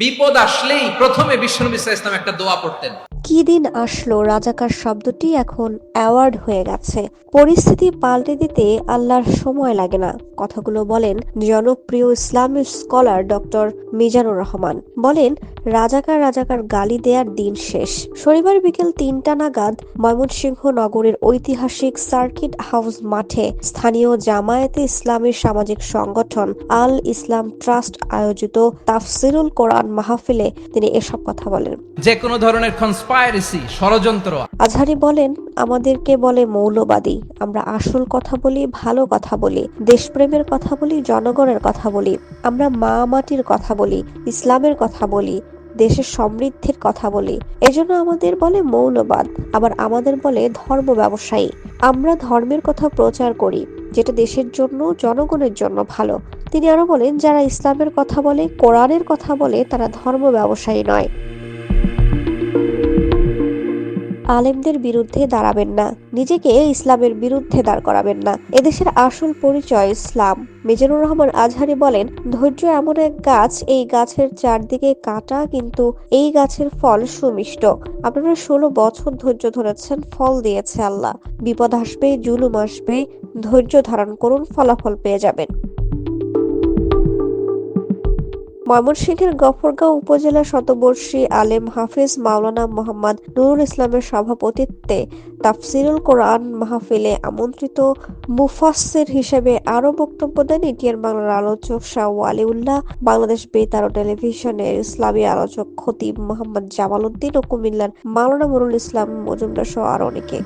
বিপদ আসলেই প্রথমে বিশ্বনবী ইসলাম একটা দোয়া পড়তেন। কি দিন আসলো রাজাকার শব্দটি এখন অ্যাওয়ার্ড হয়ে গেছে। পরিস্থিতি পাল্টে দিতে আল্লাহর সময় লাগে না। কথাগুলো বলেন জনপ্রিয় Islamic scholar doctor Mizanur Rahman. বলেন, রাজাকার রাজাকার গালি দেয়ার দিন শেষ। শনিবার বিকেল তিনটা নাগাদ ময়মনসিংহ নগরের ঐতিহাসিক সার্কিট হাউস মাঠে স্থানীয় জামায়াতে ইসলামী সামাজিক সংগঠন আল ইসলাম ট্রাস্ট আয়োজিত তাফসিরুল কোরআন মাহফিলে তিনি এসব কথা বলেন। যে কোনো ধরনের কনস্পাইরেসি ষড়যন্ত্র। আজহারি বলেন, আমাদেরকে বলে মৌলবাদী, আমরা আসল কথা বলি, ভালো কথা বলি, দেশপ্রেমের কথা বলি, জনগণের কথা বলি, আমরা মা মাটির কথা বলি, ইসলামের কথা বলি, দেশের সমৃদ্ধির কথা বলি। এজন্য আমাদের বলে মৌলবাদ, আবার আমাদের বলে ধর্ম ব্যবসায়ী। আমরা ধর্মের কথা প্রচার করি, যেটা দেশের জন্য, জনগণের জন্য ভালো। তিনি আরও বলেন, যারা ইসলামের কথা বলে, কোরআনের কথা বলে, তারা ধর্ম ব্যবসায়ী নয়। আলেমদের বিরুদ্ধে দাঁড়াবেন না। নিজেকে ইসলামের বিরুদ্ধে দাঁড় করাবেন না। এদেশের আসল পরিচয় ইসলাম। মিজানুর রহমান আজহারি বলেন, ধৈর্য এমন এক গাছ, এই গাছের চারদিকে কাটা, কিন্তু এই গাছের ফল সুমিষ্ট। আপনারা ষোলো বছর ধৈর্য ধরেছেন, ফল দিয়েছে আল্লাহ। বিপদ আসবে, জুলুম আসবে। ধৈর্য ধারণ করুন, ফলাফল পেয়ে যাবেন। ময়মনসিংহের গফরগাঁও উপজেলা শতবর্ষী আলেম হাফিজ মাওলানা মোহাম্মদ নুরুল ইসলামের সভাপতিত্বে তাফসিরুল কোরআন মাহফিলে আমন্ত্রিত মুফাসসির হিসেবে আরও বক্তব্য দেন ইটিআর বাংলার আলোচক শাহ ওয়ালিউল্লাহ, বাংলাদেশ বেতার ও টেলিভিশনের ইসলামী আলোচক খতিব মোহাম্মদ জামাল উদ্দিন ও কুমিল্লার মাওলানা নুরুল ইসলাম মজুমদার সহ আরও অনেকে।